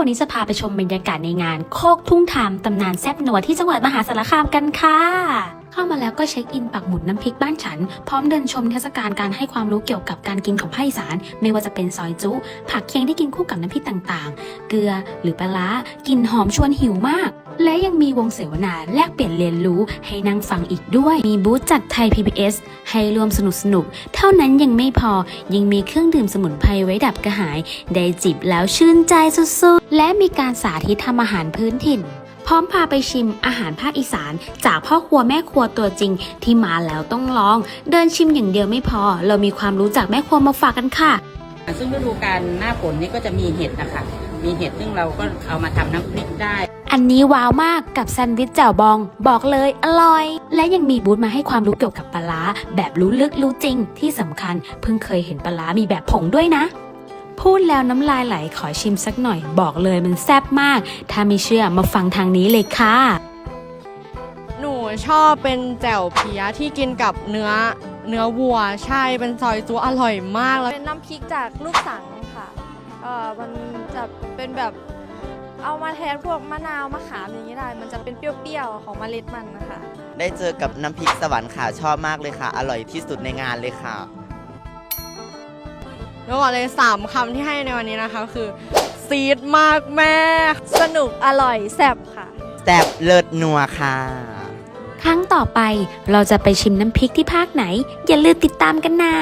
วันนี้จะพาไปชมบรรยากาศในงานโคกทุ่งทามตำนานแซบนัวที่จังหวัดมหาสารคามกันค่ะเข้ามาแล้วก็เช็คอินปักหมุดน้ำพริกบ้านฉัน พร้อมเดินชมเทศกาลการให้ความรู้เกี่ยวกับการกินของภาคอีสาน ไม่ว่าจะเป็นซอยจุ ผักเคียงที่กินคู่กับน้ำพริกต่างๆ เกลือหรือปลาร้ากลิ่นหอมชวนหิวมาก และยังมีวงเสวนาแลกเปลี่ยนเรียนรู้ให้นั่งฟังอีกด้วย มีบูธจากไทย PBS ให้รวมสนุกสนุก เท่านั้นยังไม่พอ ยังมีเครื่องดื่มสมุนไพรไว้ดับกระหาย ได้จิบแล้วชื่นใจสุดๆ และมีการสาธิตทำอาหารพื้นถิ่นพร้อมพาไปชิมอาหารภาคอีสาน จากพ่อครัวแม่ครัวตัวจริงที่มาแล้วต้องลอง เดินชิมอย่างเดียวไม่พอ เรามีความรู้จากแม่ครัวมาฝากกันค่ะ ซึ่งฤดูกาลหน้าฝนนี่ก็จะมีเห็ดนะคะ มีเห็ดซึ่งเราก็เอามาทำน้ำพริกได้ อันนี้ว้าวมากกับแซนด์วิชแจ่วบอง บอกเลยอร่อย และยังมีบูธมาให้ความรู้เกี่ยวกับปลาร้าแบบรู้ลึกรู้จริง ที่สำคัญเพิ่งเคยเห็นปลาร้ามีแบบผงด้วยนะ พูดแล้วน้ำลายไหลขอชิมสักหน่อย บอกเลยมันแซ่บมาก ถ้าไม่เชื่อมาฟังทางนี้เลยค่ะ หนูชอบเป็นแจ่วเพี้ยที่กินกับเนื้อ เนื้อวัวใช่เป็นซอยจูอร่อยมากแล้วเป็นน้ำพริกจากลูกสังค่ะเอ่อมันจะเป็นแบบเอามาแทนพวกมะนาวมะขามอย่างนี้ได้ มันจะเป็นเปรี้ยวๆของเมล็ดมันนะคะ ได้เจอกับน้ำพริกสวรรค์ค่ะชอบมากเลยค่ะ อร่อยที่สุดในงานเลยค่ะ แล้วก่อนเลยสามคำที่ให้ในวันนี้นะคะคือซีดมากแม่ สนุกอร่อยแซ่บค่ะ แซ่บเลิศนัวค่ะ ครั้งต่อไปเราจะไปชิมน้ำพริกที่ภาคไหน อย่าลืมติดตามกันนะ